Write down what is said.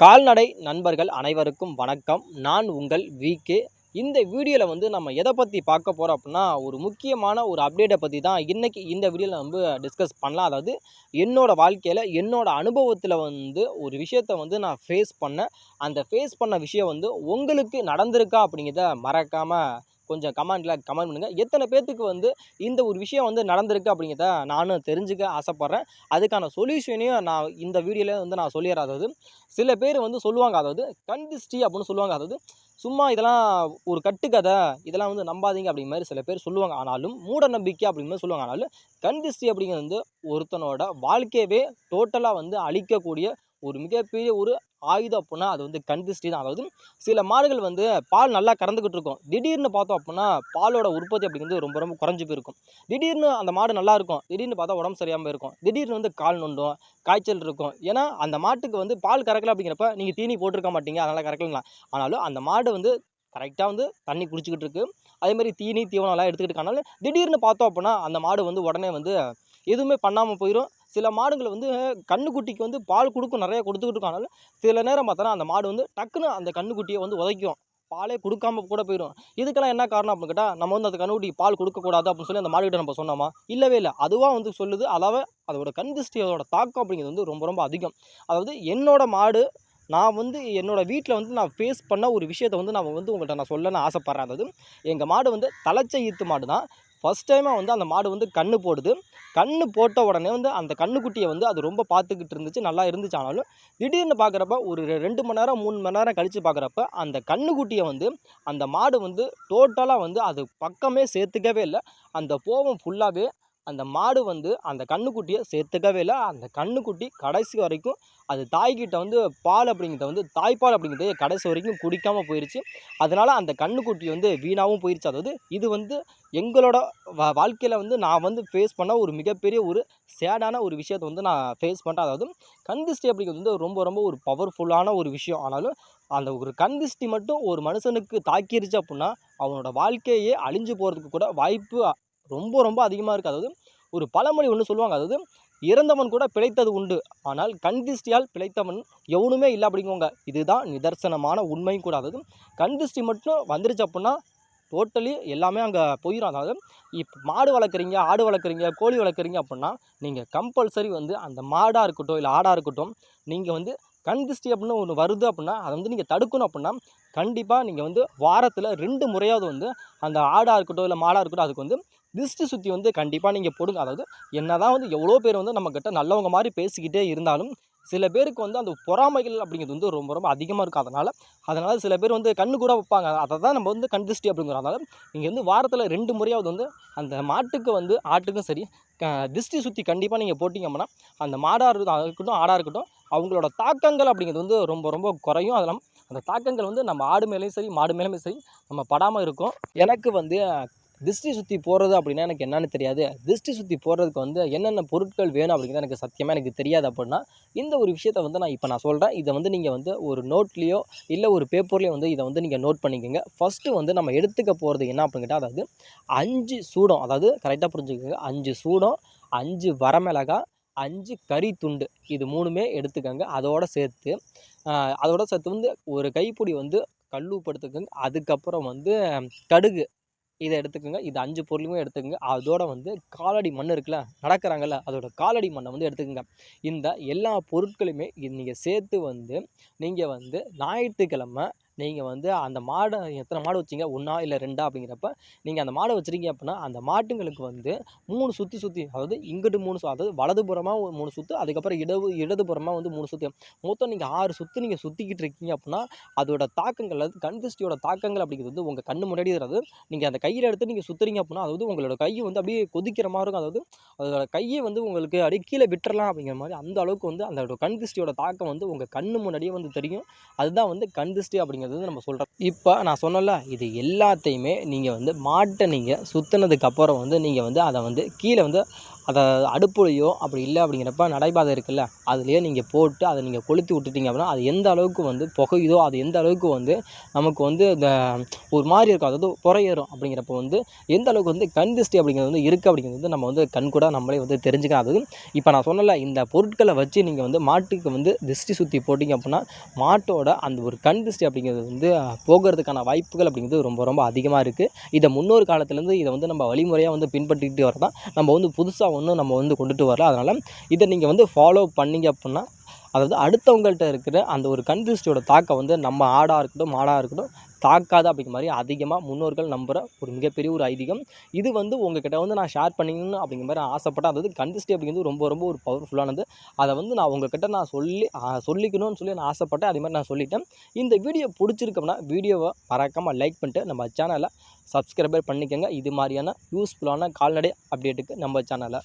கால்நடை நண்பர்கள் அனைவருக்கும் வணக்கம். நான் உங்கள் விகே இந்த வீடியோவில் வந்து நம்ம எதை பற்றி பார்க்க போகிறோம் அப்படின்னா ஒரு முக்கியமான ஒரு அப்டேட்டை பற்றி தான் இன்றைக்கி இந்த வீடியோவில் நம்ம டிஸ்கஸ் பண்ணலாம். அதாவது என்னோடய வாழ்க்கையில் என்னோடய அனுபவத்தில் வந்து ஒரு விஷயத்தை வந்து நான் ஃபேஸ் பண்ணேன். அந்த ஃபேஸ் பண்ண விஷயம் வந்து உங்களுக்கு நடந்திருக்கா அப்படிங்கிறத மறக்காமல் கொஞ்சம் கமெண்டில் கமெண்ட் பண்ணுங்கள் எத்தனை பேர்த்துக்கு வந்து இந்த ஒரு விஷயம் வந்து நடந்திருக்கு அப்படிங்கிறத நானும் தெரிஞ்சுக்க ஆசைப்பட்றேன். அதுக்கான சொல்யூஷனையும் நான் இந்த வீடியோவில் வந்து நான் சொல்லிடுறேன். அதாவது சில பேர் வந்து சொல்லுவாங்க அதாவது கண் அப்படின்னு சொல்லுவாங்க. அதாவது சும்மா இதெல்லாம் ஒரு கட்டுக்கதை இதெல்லாம் வந்து நம்பாதீங்க அப்படிங்கிற மாதிரி சில பேர் சொல்லுவாங்க. ஆனாலும் மூட நம்பிக்கை அப்படிங்கிற மாதிரி சொல்லுவாங்க. ஆனாலும் கண் அப்படிங்கிறது வந்து ஒருத்தனோட வாழ்க்கையவே டோட்டலாக வந்து அழிக்கக்கூடிய ஒரு மிகப்பெரிய ஒரு ஆயுதம் அப்படின்னா அது வந்து கண் தான். அதாவது சில மாடுகள் வந்து பால் நல்லா கறந்துக்கிட்டு இருக்கும். திடீர்னு பார்த்தோம் அப்படின்னா பாலோட உற்பத்தி அப்படிங்கிறது ரொம்ப ரொம்ப குறைஞ்சி போயிருக்கும். திடீர்னு அந்த மாடு நல்லா இருக்கும். திடீர்னு பார்த்தா உடம்பு சரியாமல் இருக்கும் திடீர்னு வந்து கால் நொண்டும் காய்ச்சல் இருக்கும். ஏன்னா அந்த மாட்டுக்கு வந்து பால் கறக்கல அப்படிங்கிறப்ப நீங்கள் தீனி போட்டிருக்க மாட்டீங்க. அதனால் கறக்கலாம் ஆனாலும் அந்த மாடு வந்து கரெக்டாக வந்து தண்ணி குடிச்சிக்கிட்டு இருக்கு. அதேமாதிரி தீனி தீவனம்லாம் எடுத்துக்கிட்டு இருக்கனால திடீர்னு பார்த்தோம் அப்படின்னா அந்த மாடு வந்து உடனே வந்து எதுவுமே பண்ணாமல் போயிடும் சில மாடுகள் வந்து கன்றுக்குட்டிக்கு வந்து பால் கொடுக்கும் நிறைய கொடுத்துக்கிட்டு இருக்கனால சில நேரம் பார்த்தோன்னா அந்த மாடு வந்து டக்குன்னு அந்த கன்றுக்குட்டியை வந்து உதைக்கும். பாலே கொடுக்காம கூட போயிடும். இதுக்கெல்லாம் என்ன காரணம் அப்படின்னு கேட்டால் நம்ம வந்து அந்த கண்ணுக்குட்டி பால் கொடுக்கக்கூடாது அப்படின்னு சொல்லி அந்த மாடுகிட்ட நம்ம சொன்னோமா? இல்லவே இல்லை. அதுவாக வந்து சொல்லுது. அதாவது அதோட கண் திருஷ்டி அதோட தாக்கம் அப்படிங்கிறது வந்து ரொம்ப ரொம்ப அதிகம். அதாவது என்னோட மாடு நான் வந்து என்னோடய வீட்டில் வந்து நான் ஃபேஸ் பண்ண ஒரு விஷயத்தை வந்து நான் வந்து உங்கள்கிட்ட நான் சொல்லணும்னு ஆசைப்பட்றேன். அதாவது எங்கள் மாடு வந்து தலைச்சை ஈத்து மாடு தான் ஃபஸ்ட் டைமாக வந்து அந்த மாடு வந்து கன்று போடுது. கன்று போட்ட உடனே வந்து அந்த கன்றுக்குட்டியை வந்து அது ரொம்ப பார்த்துக்கிட்டு இருந்துச்சு. நல்லா இருந்துச்சு ஆனாலும். திடீர்னு பார்க்குறப்ப ஒரு ரெண்டு மணி நேரம் மூணு மணி நேரம் கழித்து பார்க்குறப்ப அந்த கன்றுக்குட்டியை வந்து அந்த மாடு வந்து டோட்டலாக வந்து அது பக்கமே சேர்த்துக்கவே இல்லை. அந்த போவம் ஃபுல்லாகவே அந்த மாடு வந்து அந்த கன்றுக்குட்டியை சேர்த்துக்கவே இல்லை. அந்த கன்றுக்குட்டி கடைசி வரைக்கும் அது தாய்கிட்ட வந்து பால் அப்படிங்கிறத வந்து தாய்ப்பால் அப்படிங்கிறத கடைசி வரைக்கும் குடிக்காமல் போயிடுச்சு அதனால் அந்த கன்றுக்குட்டி வந்து வீணாகவும் போயிடுச்சு அதாவது இது வந்து எங்களோட வா வாழ்க்கையில் வந்து நான் வந்து ஃபேஸ் பண்ண ஒரு மிகப்பெரிய ஒரு சேடான ஒரு விஷயத்தை வந்து நான் ஃபேஸ் பண்ணுறேன் அதாவது கந்திஷ்டி அப்படிங்கிறது வந்து ரொம்ப ரொம்ப ஒரு பவர்ஃபுல்லான ஒரு விஷயம். ஆனாலும் அந்த ஒரு கந்திஷ்டி மட்டும் ஒரு மனுஷனுக்கு தாக்கிருச்சு அப்படின்னா அவனோட வாழ்க்கையே அழிஞ்சு போகிறதுக்கு கூட வாய்ப்பு ரொம்ப ரொம்ப அதிகமாக இருக்குது அதாவது ஒரு பழமொழி ஒன்று சொல்லுவாங்க. அதாவது இறந்தவன் கூட பிழைத்தது உண்டு. ஆனால் கண் திருஷ்டியால் பிழைத்தவன் எவனுமே இல்லை அப்படிங்குவாங்க. இதுதான் நிதர்சனமான உண்மையும் கூட. அதாவது கண் திருஷ்டி மட்டும் வந்துருச்சு அப்படின்னா டோட்டலி எல்லாமே அங்கே போயிடும் அதாவது இப்போ மாடு வளர்க்குறீங்க ஆடு வளர்க்குறீங்க கோழி வளர்க்குறீங்க அப்படின்னா நீங்கள் கம்பல்சரி வந்து அந்த மாடாக இருக்கட்டும் இல்லை ஆடாக இருக்கட்டும் நீங்கள் வந்து கண் திருஷ்டி அப்படின்னு ஒன்று வருது அப்படின்னா அதை வந்து நீங்கள் தடுக்கணும் அப்படின்னா கண்டிப்பாக நீங்கள் வந்து வாரத்தில் ரெண்டு முறையாவது வந்து அந்த ஆடாக இருக்கட்டும் இல்லை மாடாக இருக்கட்டும் அதுக்கு வந்து திருஷ்டி சுற்றி வந்து கண்டிப்பாக நீங்கள் போடுங்க. அதாவது என்ன தான் வந்து எவ்வளோ பேர் வந்து நம்மக்கிட்ட நல்லவங்க மாதிரி பேசிக்கிட்டே இருந்தாலும் சில பேருக்கு வந்து அந்த பொறாமைகள் அப்படிங்கிறது வந்து ரொம்ப ரொம்ப அதிகமாக இருக்கும். அதனால் அதனால் சில பேர் வந்து கண்ணு கூட வைப்பாங்க. அதை தான் நம்ம வந்து கண் திருஷ்டி அப்படிங்கிறோம். அதனால் நீங்கள் வந்து வாரத்தில் ரெண்டு முறையாவது வந்து அந்த மாட்டுக்கு வந்து ஆட்டுக்கும் சரி திருஷ்டி சுற்றி கண்டிப்பாக நீங்கள் போட்டிங்க அப்படின்னா அந்த மாடாக இருக்கட்டும் ஆடாக இருக்கட்டும் அவங்களோட தாக்கங்கள் அப்படிங்கிறது வந்து ரொம்ப ரொம்ப குறையும். அதெல்லாம் அந்த தாக்கங்கள் வந்து நம்ம ஆடு மேலேயும் சரி மாடு மேலேயுமே சரி நம்ம படாமல் இருக்கும். எனக்கு வந்து திருஷ்டி சுற்றி போடுறது அப்படின்னா எனக்கு என்னென்னு தெரியாது. திருஷ்டி சுற்றி போடுறதுக்கு வந்து என்னென்ன பொருட்கள் வேணும் அப்படிங்கிறது எனக்கு சத்தியமாக எனக்கு தெரியாது அப்படின்னா இந்த ஒரு விஷயத்த வந்து நான் இப்போ நான் சொல்கிறேன் இதை வந்து நீங்கள் வந்து ஒரு நோட்லேயோ இல்லை ஒரு பேப்பர்லேயோ வந்து இதை வந்து நீங்கள் நோட் பண்ணிக்கோங்க. ஃபஸ்ட்டு வந்து நம்ம எடுத்துக்க போகிறது என்ன அப்படின்னு கேட்டால் அதாவது அஞ்சு சூடம் அதாவது கரெக்டாக புரிஞ்சுக்கோங்க. அஞ்சு சூடம் அஞ்சு வரமிளகா அஞ்சு கறி துண்டு இது மூணுமே எடுத்துக்கோங்க. அதோடு சேர்த்து அதோட சேர்த்து வந்து ஒரு கைப்பிடி வந்து கல்லூப்பு எடுத்துக்கோங்க. அதுக்கப்புறம் வந்து கடுகு இதை எடுத்துக்கோங்க. இது அஞ்சு பொருளுமே எடுத்துக்கோங்க. அதோட வந்து காலடி மண் இருக்குல்ல நடக்கிறாங்கல்ல அதோட காலடி மண்ணை வந்து எடுத்துக்கோங்க. இந்த எல்லா பொருட்களையுமே நீங்கள் சேர்த்து வந்து நீங்கள் வந்து ஞாயிற்றுக்கிழமை நீங்கள் வந்து அந்த மாடை எத்தனை மாடு வச்சிங்க? ஒன்றா இல்லை ரெண்டா? அப்படிங்கிறப்ப நீங்கள் அந்த மாடை வச்சுருக்கீங்க அப்படின்னா அந்த மாட்டுங்களுக்கு வந்து மூணு சுற்றி சுற்றி அதாவது இங்கிட்டு மூணு சு அதாவது வலதுபுறமாக ஒரு மூணு சுற்று அதுக்கப்புறம் இடது இடதுபுறமாக வந்து மூணு சுற்று மொத்தம் நீங்கள் ஆறு சுற்று நீங்கள் சுற்றிக்கிட்டு இருக்கீங்க அப்படின்னா அதோட தாக்கங்கள் அதாவது கண் திருஷ்டியோட தாக்கங்கள் அப்படிங்கிறது வந்து உங்கள் கண்ணு முன்னாடி அதாவது நீங்கள் அந்த கையில் எடுத்து நீங்கள் சுற்றுறீங்க அப்படின்னா அதாவது உங்களோட கையை வந்து அப்படியே கொதிக்கிற மாதிரி இருக்கும். அதாவது அதோட கையை வந்து உங்களுக்கு அப்படியே கீழே விட்டுறலாம் அப்படிங்கிற மாதிரி அந்த அளவுக்கு வந்து அந்த கண் திருஷ்டியோட தாக்கம் வந்து உங்கள் கண்ணு முன்னாடியே வந்து தெரியும். அதுதான் வந்து கண் திருஷ்டி அப்படிங்கிறது நம்ம சொல்கிறோம் இப்போ நான் சொன்னல இது எல்லாத்தையுமே நீங்கள் வந்து மாட்டை நீங்கள் சுற்றுனதுக்கப்புறம் வந்து நீங்கள் வந்து அதை வந்து கீழே வந்து அதை அடுப்புலையோ அப்படி இல்லை அப்படிங்கிறப்ப நடைபாதை இருக்குல்ல அதுலேயே நீங்கள் போட்டு அதை நீங்கள் கொளுத்தி விட்டுட்டீங்க அப்படின்னா அது எந்த அளவுக்கு வந்து புகையுதோ அது எந்த அளவுக்கு வந்து நமக்கு வந்து இந்த ஒரு மாதிரி இருக்கும். அதாவது புறையேறும் அப்படிங்கிறப்ப வந்து எந்த அளவுக்கு வந்து கண் திருஷ்டி அப்படிங்கிறது வந்து இருக்குது அப்படிங்கிறது வந்து நம்ம வந்து கண் கூட நம்மளே வந்து தெரிஞ்சுக்கலாம். அதாவது இப்போ நான் சொன்னல இந்த பொருட்களை வச்சு நீங்கள் வந்து மாட்டுக்கு வந்து திருஷ்டி சுற்றி போட்டிங்க அப்படின்னா மாட்டோட அந்த ஒரு கண் திருஷ்டி அப்படிங்கிறது வந்து போகிறதுக்கான வாய்ப்புகள் அப்படிங்கிறது ரொம்ப ரொம்ப அதிகமாக இருக்குது இதை முன்னோர் காலத்துலேருந்து இதை வந்து நம்ம வழிமுறையாக வந்து பின்பற்றிக்கிட்டு வரதான் நம்ம வந்து புதுசாக ஒன்றும் நம்ம வந்து கொண்டுட்டு வரல அதனால் இதை நீங்கள் வந்து ஃபாலோ பண்ணீங்க அப்படின்னா அதாவது அடுத்தவங்கள்ட்ட இருக்கிற அந்த ஒரு கன்ஃபியூஸ்டோட தாக்கம் வந்து நம்ம ஆடாக இருக்கட்டும் மாடாக இருக்கட்டும் தாக்காது அப்படிங்கிற மாதிரி அதிகமாக முன்னோர்கள் நம்புகிற ஒரு மிகப்பெரிய ஒரு ஐதீகம். இது வந்து உங்ககிட்ட வந்து நான் ஷேர் பண்ணிக்கணும் அப்படிங்கிற மாதிரி நான் ஆசைப்பட்டேன். அதாவது கண் அப்படிங்கிறது ரொம்ப ரொம்ப ஒரு பவர்ஃபுல்லானது அதை வந்து நான் உங்ககிட்ட நான் சொல்லி சொல்லிக்கணும்னு சொல்லி நான் ஆசைப்பட்டேன். அதே மாதிரி நான் சொல்லிட்டேன். இந்த வீடியோ பிடிச்சிருக்கோம்னா வீடியோவை மறக்காமல் லைக் பண்ணிட்டு நம்ம சேனலை சப்ஸ்கிரைபர் பண்ணிக்கோங்க. இது மாதிரியான யூஸ்ஃபுல்லான கால்நடை அப்டேட்டுக்கு நம்ம சேனலை